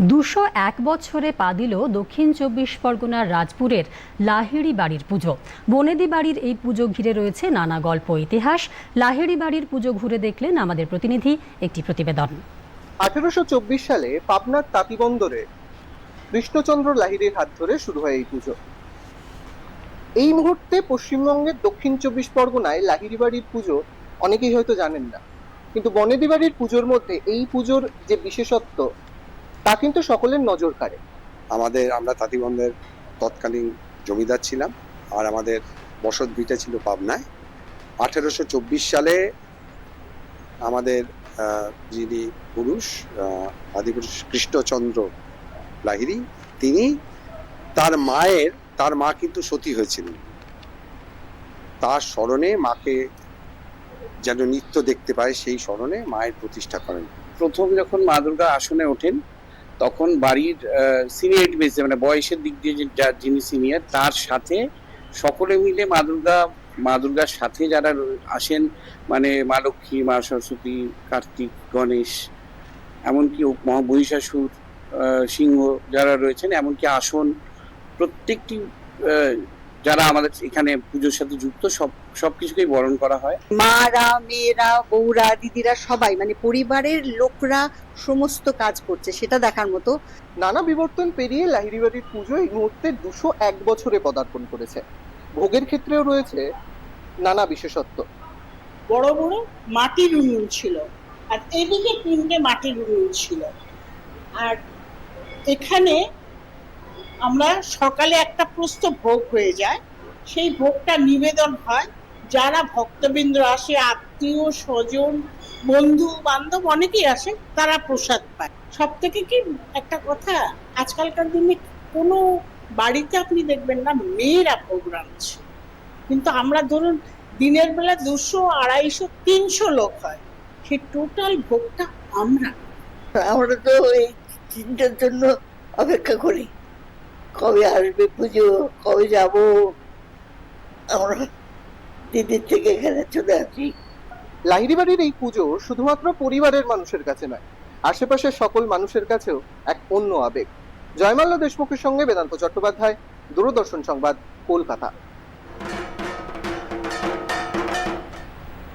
দুশো এক বছরে পা দিল দক্ষিণ চব্বিশ পরগনার রাজপুরের লাহিড়ি বাড়ির পুজো। বনেদি বাড়ির এই পুজো ঘিরে রয়েছে নানা গল্প ইতিহাস। লাহিড়ি বাড়ির পুজো ঘুরে দেখলেন আমাদের প্রতিনিধি, একটি প্রতিবেদন। আঠেরোশো চব্বিশ সালে পাবনার তাঁতিবন্দরে কৃষ্ণচন্দ্র লাহিড়ির হাত ধরে শুরু হয় এই পুজো। এই মুহূর্তে পশ্চিমবঙ্গের দক্ষিণ চব্বিশ পরগনায় লাহিড়ি বাড়ির পুজো অনেকেই হয়তো জানেন না। কিন্তু বনেদি বাড়ির পুজোর মধ্যে এই পুজোর যে বিশেষত্ব তা কিন্তু সকলের নজর কাড়ে। আমাদের আমরা তাঁতিবন্ধের তৎকালীন জমিদার ছিলাম আর আমাদের বসত ভিটা ছিল পাবনায়। আঠেরোশো চব্বিশ সালে আমাদের আহ, যিনি পুরুষ আদিপুরুষ কৃষ্ণচন্দ্র লাহিড়ী তিনি তার মায়ের তার মা কিন্তু সতী হয়েছিলেন। তার স্মরণে মাকে যেন নিত্য দেখতে পায় সেই স্মরণে মায়ের প্রতিষ্ঠা করেন। প্রথম যখন মা দুর্গা আসনে ওঠেন তখন বাড়ির সিনিয়রিটি বেসে মানে বয়সের দিক দিয়ে যার যিনি সিনিয়র তার সাথে সকলে মিলে মা দুর্গা, মা দুর্গার সাথে যারা আসেন মানে মা লক্ষ্মী, মা সরস্বতী, কার্তিক, গণেশ, এমনকি মহাবহিষাসুর সিংহ যারা রয়েছেন, এমনকি আসন, প্রত্যেকটি যারা আমাদের এখানে পুজোর সাথে যুক্ত সব সবকিছুকেই বরণ করা হয়। মারা মেয়েরা বউরা দিদিরা সবাই মানে পরিবারের লোকরা সমস্ত কাজ করছে সেটা দেখার মতো। নানা বিবর্তন পেরিয়ে লাহিড়ি বাড়ির পুজো এই মুহূর্তে দুশো এক বছরে পদার্পণ করেছে। ভোগের ক্ষেত্রেও রয়েছে নানা বিশেষত্ব। বড় বড় মাটির উনুন ছিল আর এদিকে তিনটে মাটির উনুন ছিল। আর এখানে আমরা সকালে একটা প্রস্ত ভোগ হয়ে যায়। সেই ভোগটা নিবেদন হয়। যারা ভক্তবৃন্দ আসে, আত্মীয়, স্বজন, বন্ধু, বান্ধব অনেকেই আসে, তারা প্রসাদ পায়। সব থেকে কি একটা কথা, আজকালকার দিনে কোনো বাড়িতে আপনি দেখবেন না, মেয়েরা ভোগ রাঁধছে কিন্তু আমরা ধরুন, দিনের বেলা দুশো, আড়াইশো, তিনশো লোক হয়। সেই টোটাল ভোগটা আমরা। আমরা তো এই চিন্তার জন্য অপেক্ষা করি। কবে আসবে পুজো, কবে যাব? আমরা দিদির থেকে এখানে চলে আসি। লাহিড়ি বাড়ির এই পুজো শুধুমাত্র পরিবারের মানুষের কাছে নয়, আশেপাশের সকল মানুষের কাছেও এক অন্য আবেগ। জয়মাল্য দেশমুখের সঙ্গে বেদান্ত চট্টোপাধ্যায়, দূরদর্শন সংবাদ, কলকাতা।